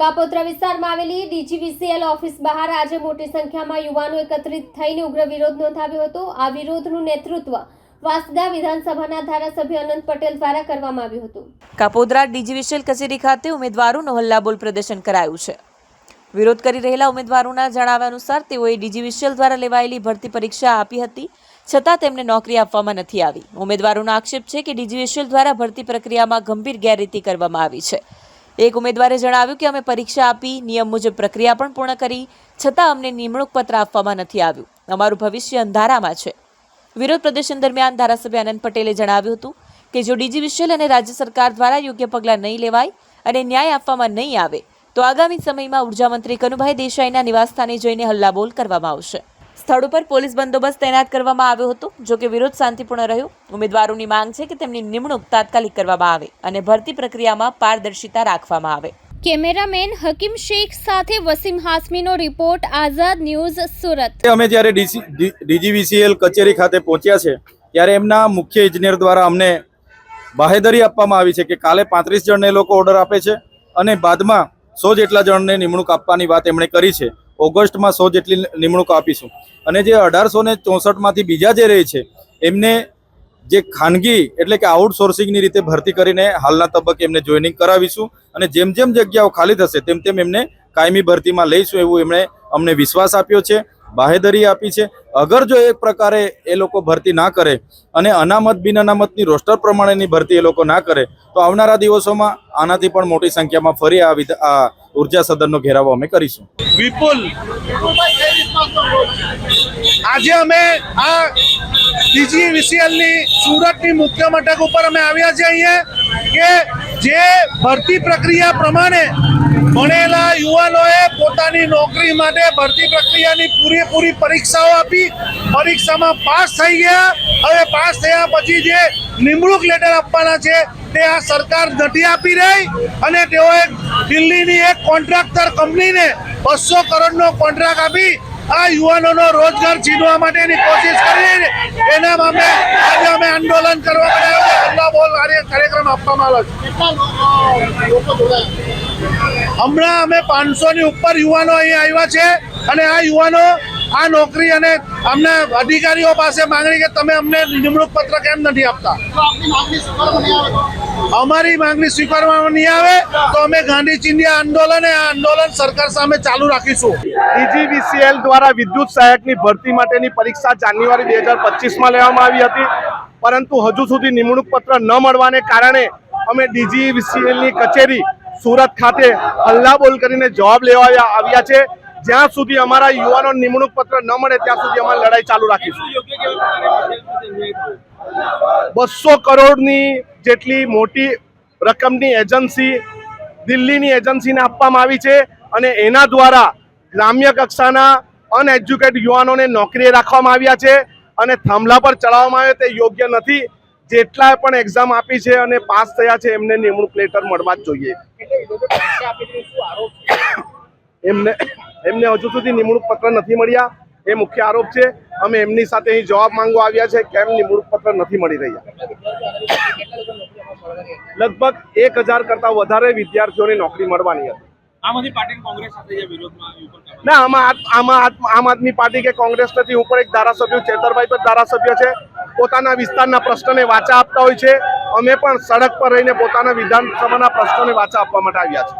કાપોદ્રા વિસ્તારમાં આવેલી DGVCL office બહાર આજે મોટી સંખ્યામાં યુવાનો એકત્રિત થઈને ઉગ્ર વિરોધ નોંધાવ્યો હતો. આ વિરોધનું નેતૃત્વ વાસદા વિધાનસભાના ધારાસભ્ય અનંત પટેલ દ્વારા કરવામાં આવ્યું હતું. કાપોદ્રા ડીજીવીસીએલ કચેરી ખાતે ઉમેદવારોનું હલ્લાબોલ પ્રદર્શન કરાયું છે. વિરોધ કરી રહેલા ઉમેદવારોના જણાવ્યા અનુસાર તેઓએ ડીજીવીસીએલ દ્વારા લેવાયેલી ભરતી પરીક્ષા આપી હતી, છતાં તેમને નોકરી આપવામાં નથી આવી. ઉમેદવારોનો આક્ષેપ છે કે ડીજીવીસીએલ દ્વારા ભરતી પ્રક્રિયામાં ગંભીર ગેરરીતિ કરવામાં આવી છે. એક ઉમેદવારે જણાવ્યું કે અમે પરીક્ષા આપી, નિયમ મુજબ પ્રક્રિયા પણ પૂર્ણ કરી, છતાં અમને નિમણૂક પત્ર આપવામાં નથી આવ્યું. અમારું ભવિષ્ય અંધારામાં છે. વિરોધ પ્રદર્શન દરમિયાન ધારાસભ્ય આનંદ પટેલે જણાવ્યું હતું કે જો ડીજીવીસીએલ અને રાજ્ય સરકાર દ્વારા યોગ્ય પગલાં નહીં લેવાય અને ન્યાય આપવામાં નહીં આવે, તો આગામી સમયમાં ઊર્જા મંત્રી કનુભાઈ દેસાઈના નિવાસસ્થાને જઈને હલ્લાબોલ કરવામાં આવશે. સ્થળ ઉપર પોલીસ બંદોબસ્ત તૈનાત કરવામાં આવ્યો હતો જો કે વિરોધ શાંતિપૂર્ણ રહ્યો. ઉમેદવારોની માંગ છે કે તેમની નિમણૂક તાત્કાલિક કરવામાં આવે અને ભરતી પ્રક્રિયામાં પારદર્શિતા રાખવામાં આવે. કેમેરામેન હકીમ શેખ સાથે વસીમ હાસમીનો રિપોર્ટ આઝાદ ન્યૂઝ સુરત. અમે જ્યારે ડીજીવીસીએલ કચેરી ખાતે પહોંચ્યા છે ત્યારે એમના મુખ્ય ઇજનેર દ્વારા અમને બાહેદરી આપવામાં આવી છે કે કાલે પાંત્રીસ જણને લોકો ઓર્ડર આપે છે અને બાદમાં સો જેટલા જણને નિમણૂક આપવાની વાત એમણે કરી છે. ઓગસ્ટમાં સો જેટલી નિમણૂક આપીશું. અને જે અઢારસો ને ચોસઠમાંથી બીજા જે રહે છે, એમને જે ખાનગી એટલે કે આઉટસોર્સિંગની રીતે ભરતી કરીને હાલના તબક્કે એમને જોઈનિંગ કરાવીશું. અને જેમ જેમ જગ્યાઓ ખાલી થશે, તેમ તેમ એમને કાયમી ભરતીમાં લઈશું એવું એમણે અમને વિશ્વાસ આપ્યો છે, બાહેધરી આપી છે. અગર જો એક પ્રકારે એ લોકો ભરતી ના કરે અને અનામત બિન અનામતની રોસ્ટર પ્રમાણેની ભરતી એ લોકો ના કરે, તો આવનારા દિવસોમાં આનાથી પણ મોટી સંખ્યામાં ફરી આ ઊર્જા સદનનો ઘેરાવો અમે કરીશું. વિપુલ, આજે અમે આ ડીજીવીસીએલની સુરતની મુખ્ય મથક ઉપર અમે આવ્યા છીએ અહીંયા કે જે ભરતી પ્રક્રિયા પ્રમાણે ભણેલા યુવાનોએ પોતાની નોકરી માટે ભરતી પ્રક્રિયાની પૂરેપૂરી પરીક્ષાઓ આપી, પરીક્ષામાં પાસ થઈ ગયા. હવે પાસ થયા પછી જે નિમણૂક લેટર આપવાના છે, તે આ સરકાર નથી આપી રહી અને તેઓએ દિલ્હીની એક કોન્ટ્રાક્ટર કંપનીને બસો કરોડનો કોન્ટ્રાક્ટ આપી આ યુવાનોનો રોજગાર છીનવા માટેની કોશિશ કરી. એના મામલે આજે અમે આંદોલન કરવા માટે હલ્લા બોલ કાર્યક્રમ આપવામાં આવ્યો છે. હમણાં અમે પાંચસો ની ઉપર યુવાનો અહીંયા આવ્યા છે અને આ યુવાનો આ નોકરી અને અમને અધિકારીઓ પાસે માંગણી કે તમે અમને નિમણૂક પત્ર કેમ નથી આપતા? અમારી માંગણી સ્વીકારવામાં નહીં આવે તો અમે ગાંધી ચિંધ્યા આંદોલન આ આંદોલન સરકાર સામે ચાલુ રાખીશું. ડીજીવીસીએલ દ્વારા વિદ્યુત સહાયકની ભરતી માટેની પરીક્ષા જાન્યુઆરી બે હજાર પચીસમાં લેવામાં આવી હતી. પરંતુ હજુ સુધી નિમણૂક પત્ર ન મળવાને કારણે અમે ડીજીવીસીએલની કચેરી સુરત ખાતે હલ્લાબોલ કરીને જવાબ લેવા આવ્યા છે. જ્યાં સુધી અમારા યુવાનો નિમણૂક પત્ર ન મળે, ત્યાં સુધી અમારી લડાઈ ચાલુ રાખીશું. બસો કરોડની જેટલી મોટી રકમની એજન્સી દિલ્હીની એજન્સીને આપવામાં આવી છે અને એના દ્વારા ગ્રામ્ય કક્ષાના અનએજ્યુકેટ યુવાનોને નોકરીએ રાખવામાં આવ્યા છે અને થાંભલા પર ચડાવવામાં આવે તે યોગ્ય નથી. જેટલા પણ એક્ઝામ આપી છે અને પાસ થયા છે એમને નિમણૂક લેટર મળવા જ જોઈએ. એમને એમને હજુ સુધી નિમણૂક પત્ર નથી મળ્યા. એ મુખ્ય આરોપ છે. અમે એમની સાથે અહીં જવાબ માંગવા આવ્યા છે કેમ નિમણૂક પત્ર નથી મળી રહ્યા. લગભગ એક હજાર કરતા વધારે વિદ્યાર્થીઓને નોકરી મળવાની હતી. આમ આદમી પાર્ટી કોંગ્રેસ સાથે જે વિરોધમાં આવ્યું પણ ના આમાં આમાં આમ આદમી પાર્ટી કે કોંગ્રેસ નથી ઉપર એક ધારાસભ્ય ચેતરભાઈ પણ ધારાસભ્ય છે. પોતાના વિસ્તારના પ્રશ્નને વાચા આપતા હોય છે. અમે પણ સડક પર રહીને પોતાના વિધાનસભાના પ્રશ્નોને વાચા આપવા માટે આવ્યા છે